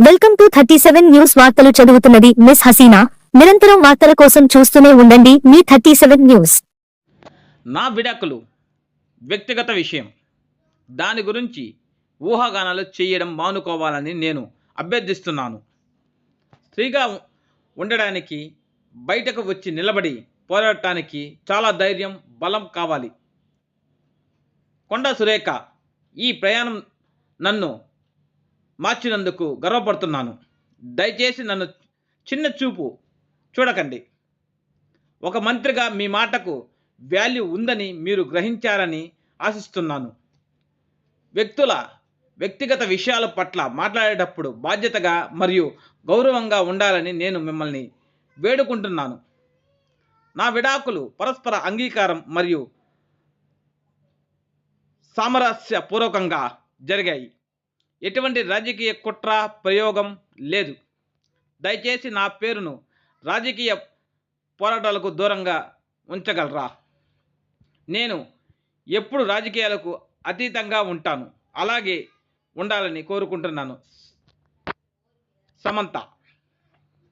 Welcome to thirty seven news వార్తలు చదువుతున్నది miss Hasina. నిరంతరం వార్తల కోసం చూస్తూనే ఉండండి మీ థర్టీ సెవెన్ న్యూస్. నా విడాకులు. వ్యక్తిగత విషయం. దాని గురించి ఊహాగానాలు చేయడం మానుకోవాలని నేను అభ్యర్థిస్తున్నాను. స్త్రీగా ఉండడానికి బయటకు వచ్చి నిలబడి పోరాడటానికి చాలా ధైర్యం బలం కావాలి. కొండ సురేఖ ఈ ప్రయాణం నన్ను మార్చినందుకు గర్వపడుతున్నాను. దయచేసి నన్ను చిన్న చూపు చూడకండి. ఒక మంత్రిగా మీ మాటకు వాల్యూ ఉందని మీరు గ్రహించారని ఆశిస్తున్నాను. వ్యక్తుల వ్యక్తిగత విషయాల పట్ల మాట్లాడేటప్పుడు బాధ్యతగా మరియు గౌరవంగా ఉండాలని నేను మిమ్మల్ని వేడుకుంటున్నాను. నా విడాకులు పరస్పర అంగీకారం మరియు సామరస్యపూర్వకంగా జరిగాయి. ఎటువంటి రాజకీయ కుట్ర ప్రయోగం లేదు. దయచేసి నా పేరును రాజకీయ పోరాటాలకు దూరంగా ఉంచగలరా? నేను ఎప్పుడు రాజకీయాలకు అతీతంగా ఉంటాను. అలాగే ఉండాలని కోరుకుంటున్నాను. సమంత